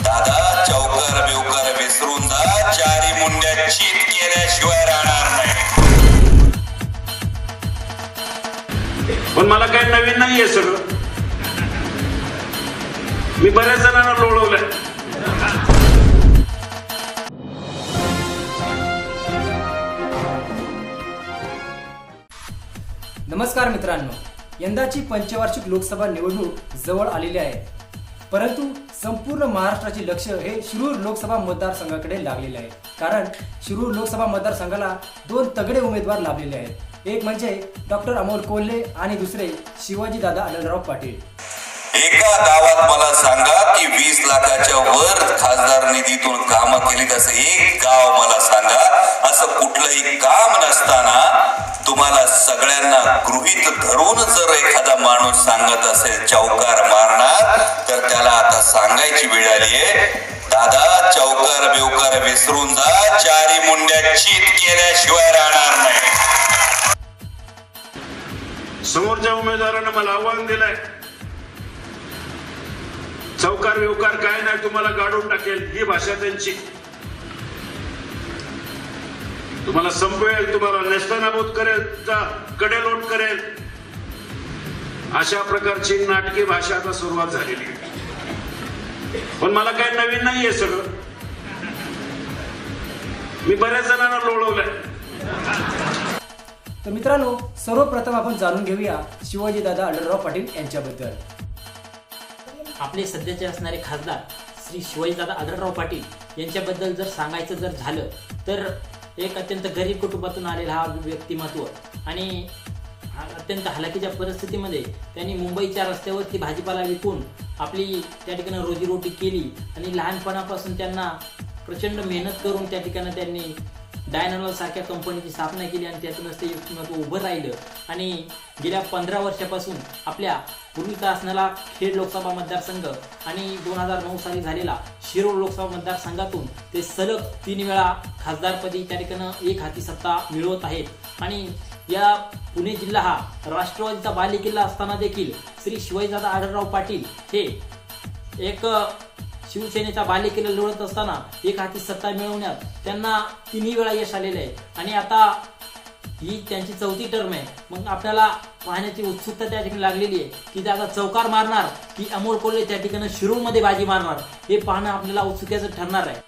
दादा चौकर बिवकर विसरून जा. चारी मुंड्या चीत केल्याशिवाय राहणार नाही. पण मला काही नवीन नाहीये सगळं. मी बऱ्याच जणांना लोळवलंय. नमस्कार मित्रांनो. यंदाची पंचवार्षिक लोकसभा निवडणूक जवळ आलेली आहे. परंतु संपूर्ण महाराष्ट्राचे लक्ष हे शिरूर लोकसभा मतदारसंघाकडे लागलेले आहे. कारण शिरूर लोकसभा मतदारसंघाला दोन तगडे उमेदवार लाभलेले आहेत. एक म्हणजे डॉक्टर अमोल कोल्हे आणि दुसरे शिवाजी दादा आनंदराव पाटील. एका गावात मला सांगा की वीस लाखाच्या वर खासदार निधीतून काम केली असं एक गाव मला सांगा. असं कुठलंही काम नसताना तुम्हाला सगळ्यांना गृहित धरून जर एखादा माणूस सांगत असेल चौकार मारणार तर त्याला आता सांगायची वेळ आली आहे. दादा चौकार बिवकार विसरून जा चारी मुंड्या चीत केल्याशिवाय राहणार नाही. समोरच्या उमेदवारानं मला आव्हान दिलंय. चौकार विवकार काय नाही तुम्हाला गाडून टाकेल ही भाषा त्यांची. तुम्हाला संपवेल तुम्हाला नेस्तनाबूत करेल का कडेलोट करेल. अशा प्रकारची नाटकी भाषा आता सुरुवात झालेली आहे. पण मला काही नवीन नाहीये सगळं. मी बऱ्याच जणांना लोळवलंय. तर मित्रांनो सर्वप्रथम आपण जाणून घेऊया शिवाजी दादा अनिलराव पाटील यांच्याबद्दल. आपले सध्याचे असणारे खासदार श्री शिवाजीदादा आदरराव पाटील यांच्याबद्दल जर सांगायचं जर झालं तर एक अत्यंत गरीब कुटुंबातून आलेला हा व्यक्तिमत्व. आणि अत्यंत हलाखीच्या परिस्थितीमध्ये त्यांनी मुंबईच्या रस्त्यावरती भाजीपाला विकून आपली त्या ठिकाणी रोजीरोटी केली. आणि लहानपणापासून त्यांना प्रचंड मेहनत करून त्या ठिकाणी त्यांनी डायनानॉल सारख्या कंपनीची स्थापना केली आणि त्यातूनच ते व्यक्तिमत्व उभं राहिलं. आणि गेल्या पंधरा वर्षापासून आपल्या पूर्वीचा असणारा खेड लोकसभा मतदारसंघ आणि दोन हजार नऊ साली झालेला शिरोळ लोकसभा मतदारसंघातून ते सलग तीन वेळा खासदारपदी त्या ठिकाणं एक हाती सत्ता मिळवत आहेत. आणि या पुणे जिल्हा हा राष्ट्रवादीचा बालेकिल्ला असताना देखील श्री शिवाजीदादा आढळराव पाटील हे एक शिवसेनेचा बालेकिल्ला लढत असताना एक हाती सत्ता मिळवण्यात त्यांना तिन्ही वेळा यश आलेलं आहे. आणि आता ही त्यांची चौथी टर्म आहे. मग आपल्याला पाहण्याची उत्सुकता त्या ठिकाणी लागलेली आहे. की ते चौकार मारणार की अमोल कोल्हे त्या ठिकाणी शिरूरमध्ये बाजी मारणार हे पाहणं आपल्याला उत्सुक्याचं ठरणार आहे.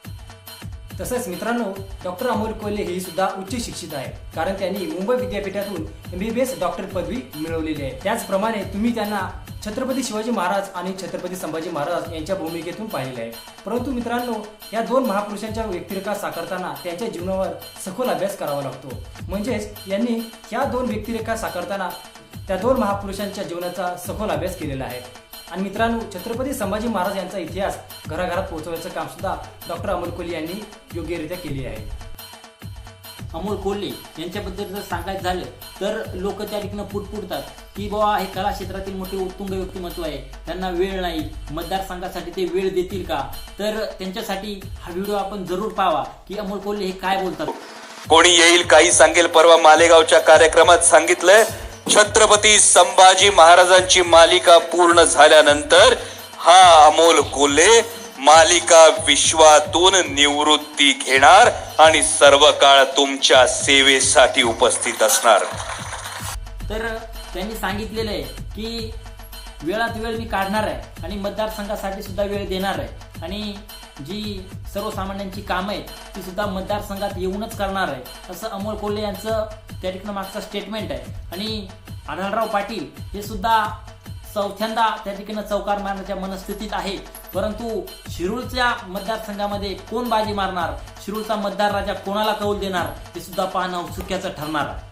तसंच मित्रांनो डॉक्टर अमोल कोल्हे हे सुद्धा उच्च शिक्षित आहे कारण त्यांनी मुंबई विद्यापीठातून एमबीबीएस डॉक्टर पदवी मिळवलेली आहे. त्याचप्रमाणे तुम्ही त्यांना छत्रपती शिवाजी महाराज आणि छत्रपती संभाजी महाराज यांच्या भूमिकेतून पाहिलेले आहे. परंतु मित्रांनो या दोन महापुरुषांच्या व्यक्तिरेखा साकारताना त्यांच्या जीवनावर सखोल अभ्यास करावा लागतो. म्हणजेच यांनी या दोन व्यक्तिरेखा साकारताना त्या दोन महापुरुषांच्या जीवनाचा सखोल अभ्यास केलेला आहे. आणि मित्रांनो छत्रपती संभाजी महाराज यांचा इतिहास घराघरात पोहोचवण्याचं काम सुद्धा डॉक्टर अमोल कोली यांनी योग्यरित्या केले आहे. अमोल कोल्हे यांच्याबद्दल जर सांगायचं झालं तर लोक त्या ठिकाणी पुटपुटतात की बाबा हे कला क्षेत्रातील मोठे उत्तुंग व्यक्तिमत्व आहे त्यांना वेळ नाही मतदारसंघासाठी ते वेळ देतील का? तर त्यांच्यासाठी हा व्हिडिओ आपण जरूर पाहावा की अमोल कोल्हे हे काय बोलतात. कोणी येईल काही सांगेल परवा मालेगावच्या कार्यक्रमात सांगितलंय छत्रपती संभाजी महाराजांची मालिका पूर्ण झाल्यानंतर हा अमोल कोल्हे मालिका विश्वातून निवृत्ती घेणार आणि सर्व काळ तुमच्या सेवेसाठी उपस्थित असणार. तर त्यांनी सांगितलेलं आहे की वेळात वेळ मी काढणार आहे आणि मतदारसंघासाठी सुद्धा वेळ देणार आहे. आणि जी सर्वसामान्यांची कामं आहेत ती सुद्धा मतदारसंघात येऊनच करणार आहे. असं अमोल कोल्हे यांचं त्या ठिकाणी मागचं स्टेटमेंट आहे. आणि आढळराव पाटील हे सुद्धा चौथ्यांदा त्या ठिकाणी चौकार मारण्याच्या मनस्थितीत आहे परंतु शिरूरच्या मतदारसंघामध्ये कोण बाजी मारणार? शिरूरचा मतदार राजा कोणाला कौल देणार? हे सुद्धा पाहणं औत्सुक्याचं ठरणार. आहे